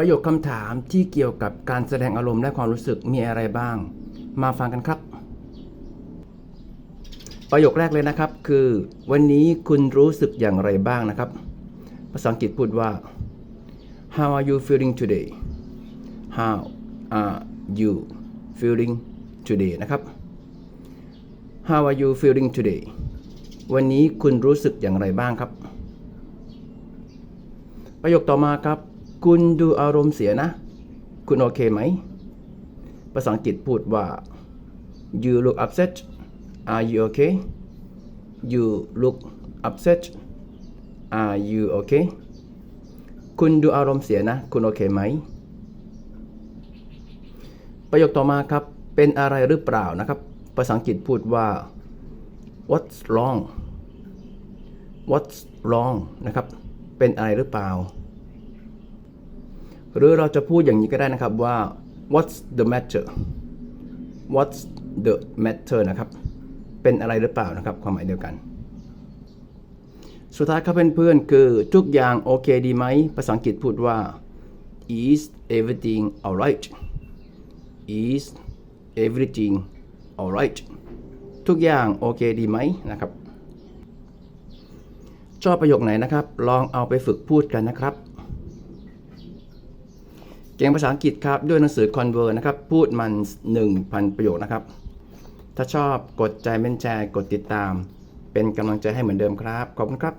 ประโยคคำถามที่เกี่ยวกับการแสดงอารมณ์และความรู้สึกมีอะไรบ้าง มาฟังกันครับ ประโยคแรกเลยนะครับ คือ วันนี้คุณรู้สึกอย่างไรบ้างนะครับ ภาษาอังกฤษพูดว่า How are you feeling today How are you feeling today นะครับ How are you feeling today วันนี้คุณรู้สึกอย่างไรบ้างครับ ประโยคต่อมาครับ คุณดูอารมณ์เสียนะ คุณโอเคไหม ภาษาอังกฤษพูดว่า you look upset are you okay you look upset are you okay คุณดูอารมณ์เสียนะ คุณโอเคไหม ประโยคต่อมาครับ เป็นอะไรหรือเปล่านะครับ ภาษาอังกฤษพูดว่า what's wrong what's wrong นะครับ เป็นอะไรหรือเปล่า หรือเราจะพูดอย่างนี้ก็ได้นะครับว่า what's the matter what's the matter นะครับ เป็นอะไรหรือเปล่านะครับ ความหมายเดียวกัน สุดท้ายครับเพื่อนๆ คือทุกอย่างโอเคดีไหม ภาษาอังกฤษพูดว่า is everything alright is everything alright ทุกอย่างโอเคดีไหมนะครับ ชอบประโยคไหนนะครับ ลองเอาไปฝึกพูดกันนะครับ เก่งภาษาอังกฤษครับ ด้วยหนังสือ Convert นะครับ พูดมัน 1,000 ประโยคนะครับ ถ้าชอบกดใจเป็นแชร์กดติดตาม เป็นกำลังใจให้เหมือนเดิมครับ ขอบคุณครับ